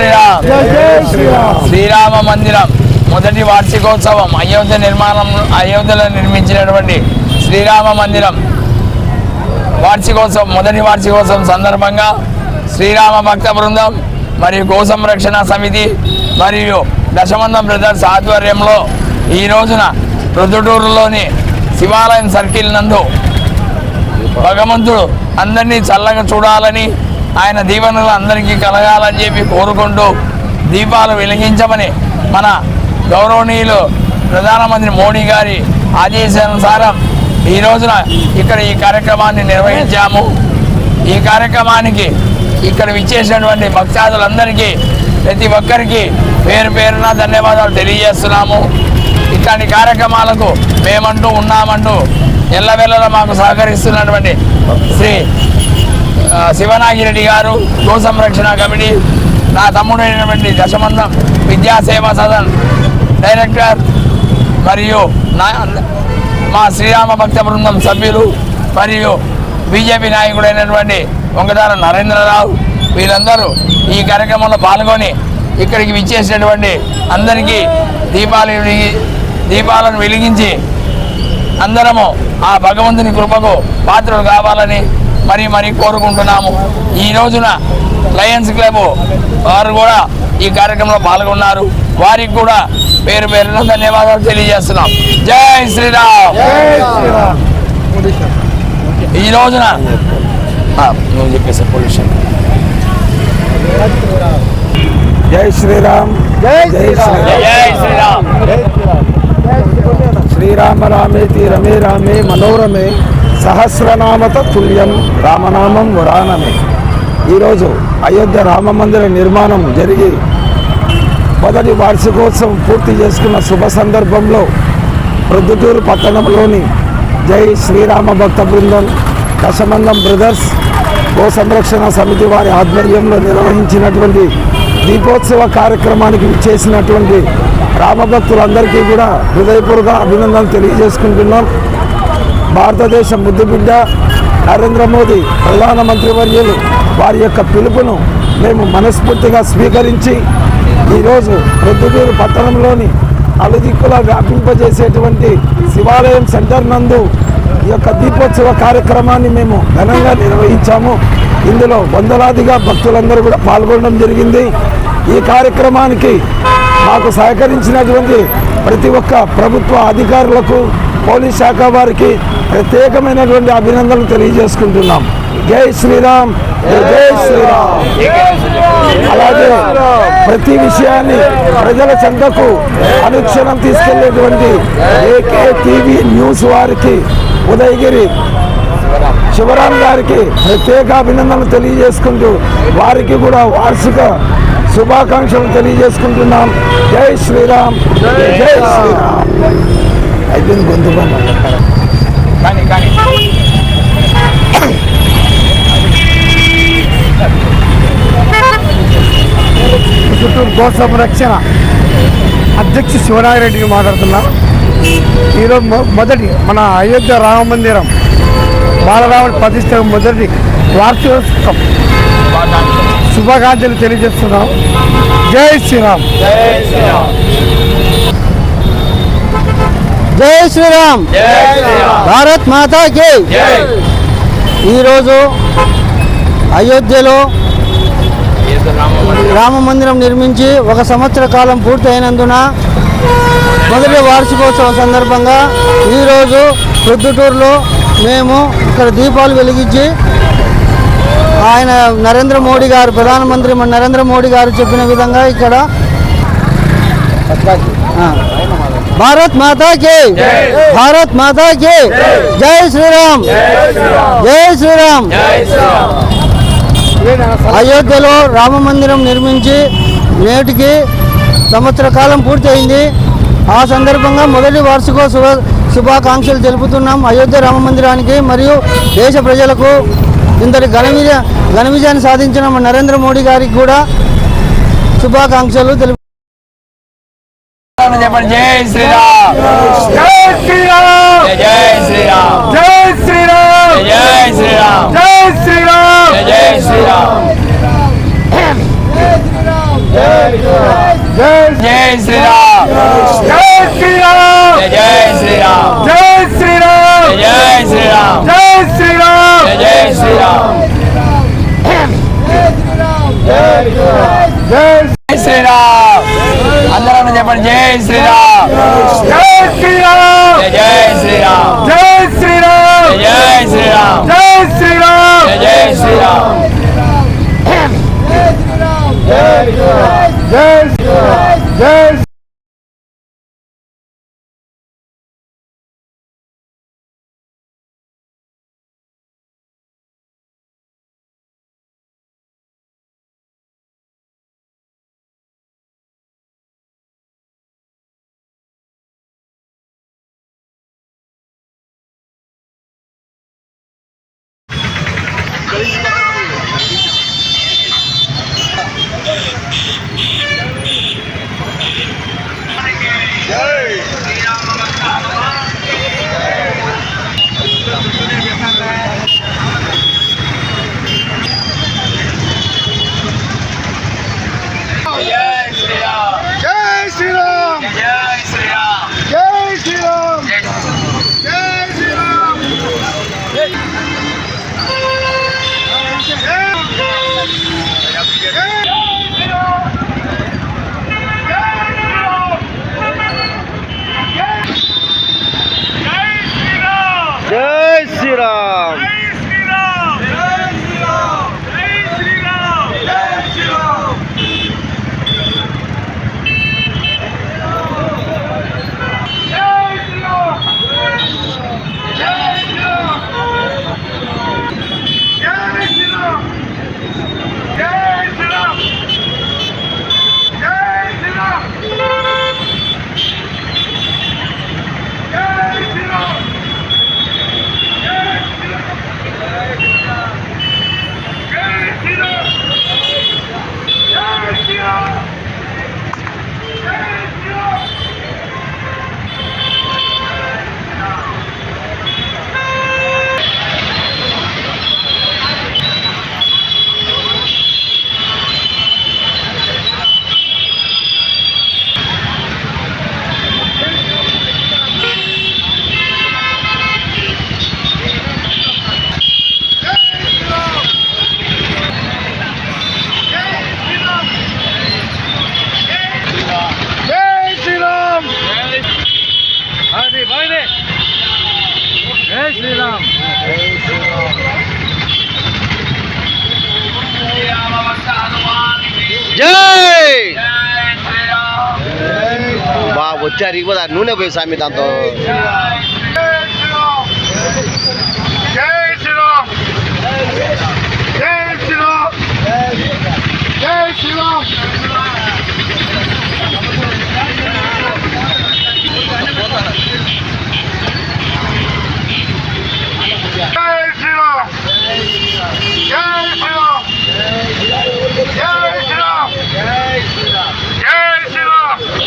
శ్రీరామ్. మందిరం మొదటి వార్షికోత్సవం అయోధ్య నిర్మాణం అయోధ్యలో నిర్మించినటువంటి శ్రీరామ మందిరం. వార్షికోత్సవం మొదటి వార్షికోత్సవం సందర్భంగా శ్రీరామ భక్త బృందం మరియు గో సంరక్షణ సమితి మరియు దశమందం బ్రదర్స్ ఆధ్వర్యంలో ఈ రోజున ప్రొద్దుటూరులోని శివాలయం సర్కిల్ నందు భగవంతుడు అందరినీ చల్లగా చూడాలని ఆయన దీవెనలు అందరికీ కలగాలని చెప్పి కోరుకుంటూ దీపాలు వెలిగించమని మన గౌరవనీయులు ప్రధానమంత్రి మోడీ గారి ఆదేశానుసారం ఈ రోజున ఇక్కడ ఈ కార్యక్రమాన్ని నిర్వహించాము. ఈ కార్యక్రమానికి ఇక్కడ విచ్చేసినటువంటి భక్తాదులందరికీ ప్రతి ఒక్కరికి పేరు పేరున ధన్యవాదాలు తెలియజేస్తున్నాము. ఇట్లాంటి కార్యక్రమాలకు మేమంటూ ఉన్నామంటూ ఎల్లవెల్లలా మాకు సహకరిస్తున్నటువంటి శ్రీ శివనాగిరెడ్డి గారు గో సంరక్షణ కమిటీ నా తమ్ముడైనటువంటి దశమందం విద్యాసేవ సదన్ డైరెక్టర్ మరియు నా మా శ్రీరామ భక్త బృందం సభ్యులు మరియు బీజేపీ నాయకుడైనటువంటి వంగదార నరేంద్రరావు వీరందరూ ఈ కార్యక్రమంలో పాల్గొని ఇక్కడికి విచ్చేసినటువంటి అందరికీ దీపాలు వెలిగి దీపాలను వెలిగించి అందరము ఆ భగవంతుని కృపకు పాత్రలు కావాలని మరి మరి కోరుకుంటున్నాము. ఈ రోజున లయన్స్ క్లబ్ వారు కూడా ఈ కార్యక్రమంలో పాల్గొన్నారు. వారికి కూడా పేరు పేరున ధన్యవాదాలు తెలియజేస్తున్నాం. జై శ్రీరామ్! జై శ్రీరామ్ ఈ రోజున నువ్వు చెప్పేసి పొల్యూషన్ జై శ్రీరామ్! జై జై శ్రీరామ్! జై శ్రీరామ్! శ్రీరామ రామేతి రమే రామే మనోరమే. సహస్రనామత తుల్యం రామనామం వరానమే ఈరోజు అయోధ్య రామ మందిర నిర్మాణం జరిగి మొదటి వార్షికోత్సవం పూర్తి చేసుకున్న శుభ సందర్భంలో ప్రొద్దుటూరు పట్టణంలోని జై శ్రీరామ భక్త బృందం దశమందం బ్రదర్స్ గో సంరక్షణ సమితి వారి ఆధ్వర్యంలో నిర్వహించినటువంటి దీపోత్సవ కార్యక్రమానికి చేసినటువంటి రామభక్తులందరికీ కూడా హృదయపూర్వక అభినందనలు తెలియజేసుకుంటున్నాం. భారతదేశ ముద్దుబిడ్డ నరేంద్ర మోదీ ప్రధానమంత్రి వర్యులు వారి యొక్క పిలుపును మేము మనస్ఫూర్తిగా స్వీకరించి ఈరోజు ప్రొద్దుటూరు పట్టణంలోని అలుదిక్కులా వ్యాపింపజేసేటువంటి శివాలయం సెంటర్ నందు ఈ యొక్క దీపోత్సవ కార్యక్రమాన్ని మేము ఘనంగా నిర్వహించాము. ఇందులో వందలాదిగా భక్తులందరూ కూడా పాల్గొనడం జరిగింది. ఈ కార్యక్రమానికి మాకు సహకరించినటువంటి ప్రతి ఒక్క ప్రభుత్వ అధికారులకు పోలీస్ శాఖ వారికి ప్రత్యేకమైనటువంటి అభినందనలు తెలియజేసుకుంటున్నాం. జై శ్రీరామ్ జై శ్రీరామ్. అలాగే ప్రతి విషయాన్ని ప్రజల చెంతకు అనుక్షణం తీసుకెళ్ళేటువంటి ఏకే టీవీ న్యూస్ వారికి ఉదయగిరి శివరాం గారికి ప్రత్యేక అభినందనలు తెలియజేసుకుంటూ వారికి కూడా వార్షిక శుభాకాంక్షలు తెలియజేసుకుంటున్నాం. జై శ్రీరామ్ జై శ్రీరామ్. అయిపోయింది గొంతు. కానీ కానీ. చిత్తూరు గో సంరక్షణ అధ్యక్ష శివనాగిరెడ్డికి మాట్లాడుతున్నా. ఈరోజు మొదటి మన అయోధ్య రామ మందిరం బాలరాముడి ప్రతిష్ట మొదటి వార్షికోత్సవం. శుభాకాంక్షలు తెలియజేస్తున్నాం. జై శ్రీరామ్. జై శ్రీరామ్. జై శ్రీరామ్. జై శ్రీరామ్. భారత్ మాతాకి జై. ఈరోజు అయోధ్యలో రామ మందిరం నిర్మించి ఒక సంవత్సర కాలం పూర్తి అయినందున మొదటి వార్షికోత్సవం సందర్భంగా ఈరోజు ప్రొద్దుటూరులో మేము ఇక్కడ దీపాలు వెలిగించి ఆయన నరేంద్ర మోడీ గారు ప్రధానమంత్రి మన నరేంద్ర మోడీ గారు చెప్పిన విధంగా ఇక్కడ ఆ, భారత్ మాతాకి భారత్ మాతాకి జై శ్రీరామ్ జై శ్రీరామ్ జై శ్రీరామ్ అయోధ్యలో రామ మందిరం నిర్మించి నేటికి సంవత్సర కాలం పూర్తయింది. ఆ సందర్భంగా మొదటి వార్షికోత్సవ శుభాకాంక్షలు తెలుపుతున్నాం అయోధ్య రామ మందిరానికి మరియు దేశ ప్రజలకు. ఇంతటి ఘన విజయ ఘన విజయాన్ని సాధించిన నరేంద్ర మోడీ గారికి కూడా శుభాకాంక్షలు తెలుపు చెప్పండి జై శ్రీరామ్ జై శ్రీరామ్ జై శ్రీరామ్ జై శ్రీరామ్ జై శ్రీరామ్ జై శ్రీరామ్ జై శ్రీరామ్ శ్రీరామ్ జై శ్రీరామ్ జై శ్రీరామ్ జై శ్రీరామ్ జై శ్రీరామ్ జై శ్రీరామ్ జై శ్రీరామ్ జై జై శ్రీరామ్ చెప్పండి జై శ్రీరామ్ జై శ్రీరామ్ జై శ్రీరామ్ జై శ్రీరామ్ జై శ్రీరామ్ జై శ్రీరామ్ జై శ్రీరామ్ జై జై జై బా వచ్చారు ఇవ్వదా నూనె పోయి స్వామి దాంతో జై శ్రీరామ్ జై శ్రీరామ్ జై శ్రీరామ్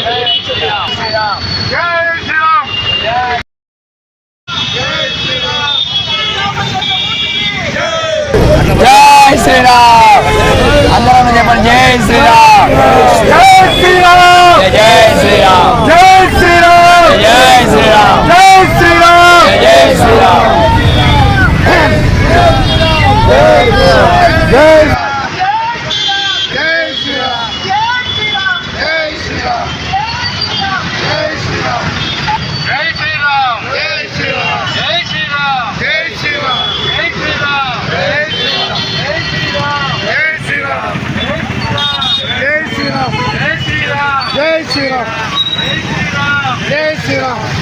జై శ్రీరామ్. అందరం చెప్పండి జై శ్రీరామ్. జై శ్రీరామ్. జై శ్రీరామ్. జై శ్రీరామ్. జై శ్రీరామ్. yeah.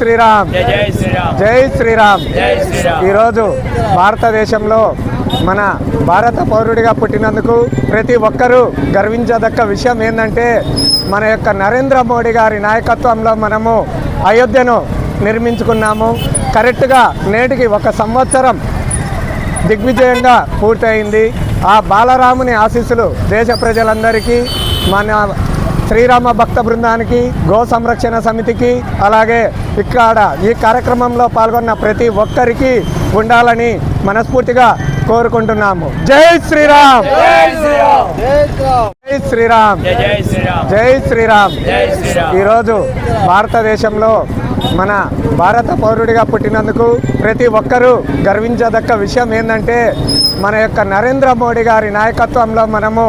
శ్రీరామ్. జై శ్రీరామ్. ఈరోజు భారతదేశంలో మన భారత పౌరుడిగా పుట్టినందుకు ప్రతి ఒక్కరూ గర్వించదక్క విషయం ఏంటంటే మన యొక్క నరేంద్ర మోడీ గారి నాయకత్వంలో మనము అయోధ్యను నిర్మించుకున్నాము. కరెక్ట్గా నేటికి ఒక సంవత్సరం దిగ్విజయంగా పూర్తయింది. ఆ బాలరాముని ఆశీస్సులు దేశ ప్రజలందరికీ మన శ్రీరామ భక్త బృందానికి గో సంరక్షణ సమితికి అలాగే ఇక్కడ ఈ కార్యక్రమంలో పాల్గొన్న ప్రతి ఒక్కరికి ఉండాలని మనస్ఫూర్తిగా కోరుకుంటున్నాము. జై శ్రీరామ్! జై శ్రీరామ్! జై శ్రీరామ్! జై శ్రీరామ్ జై శ్రీరామ్ జై శ్రీరామ్ ఈరోజు భారతదేశంలో మన భారత పౌరుడిగా పుట్టినందుకు ప్రతి ఒక్కరూ గర్వించదక్క విషయం ఏంటంటే మన యొక్క నరేంద్ర మోడీ గారి నాయకత్వంలో మనము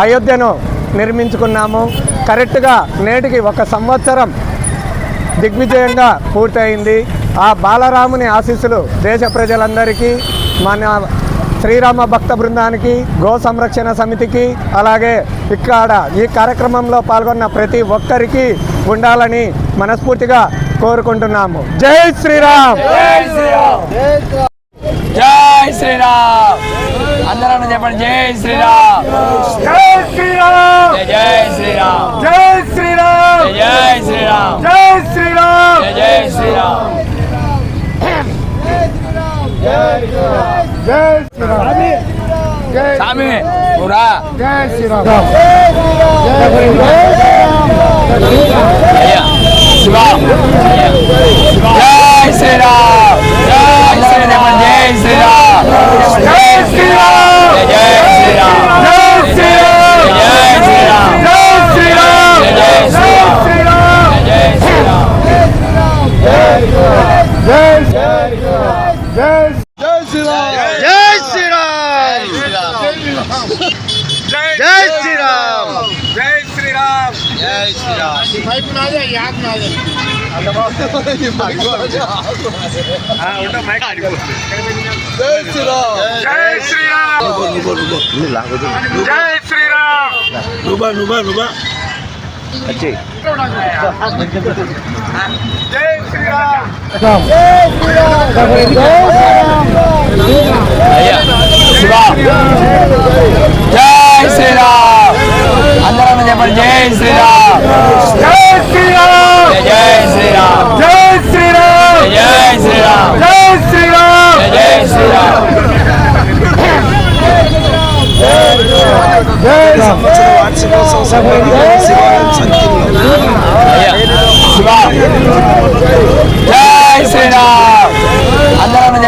అయోధ్యను నిర్మించుకున్నాము. కరెక్ట్గా నేటికి ఒక సంవత్సరం దిగ్విజయంగా పూర్తయింది. ఆ బాలరాముని ఆశీస్సులు దేశ ప్రజలందరికీ మన శ్రీరామ భక్త బృందానికి గో సంరక్షణ సమితికి అలాగే ఇక్కడ ఈ కార్యక్రమంలో పాల్గొన్న ప్రతి ఒక్కరికి ఉండాలని మనస్ఫూర్తిగా కోరుకుంటున్నాము. జై శ్రీరామ్! జై శ్రీరామ్ జై శ్రీరామ్ అందరూ చెప్పండి జై శ్రీరామ్ జై శ్రీరామ్ జై జై శ్రీరామ్ జై శ్రీరామ్ జై జై శ్రీరామ్ జై శ్రీరామ్ జై జై శ్రీరామ్ స్వామి జై శ్రీరామ్ जय श्री राम। जय श्री राम जय श्री राम भाई बना तो जाइए याद ना हाँ, जय श्री राम जय श्री राम तो जय श्री राम रुबा रुबा। रुबा अच्छा। जय श्री राम जय श्री राम जय श्री राम జై శ్రీరామ్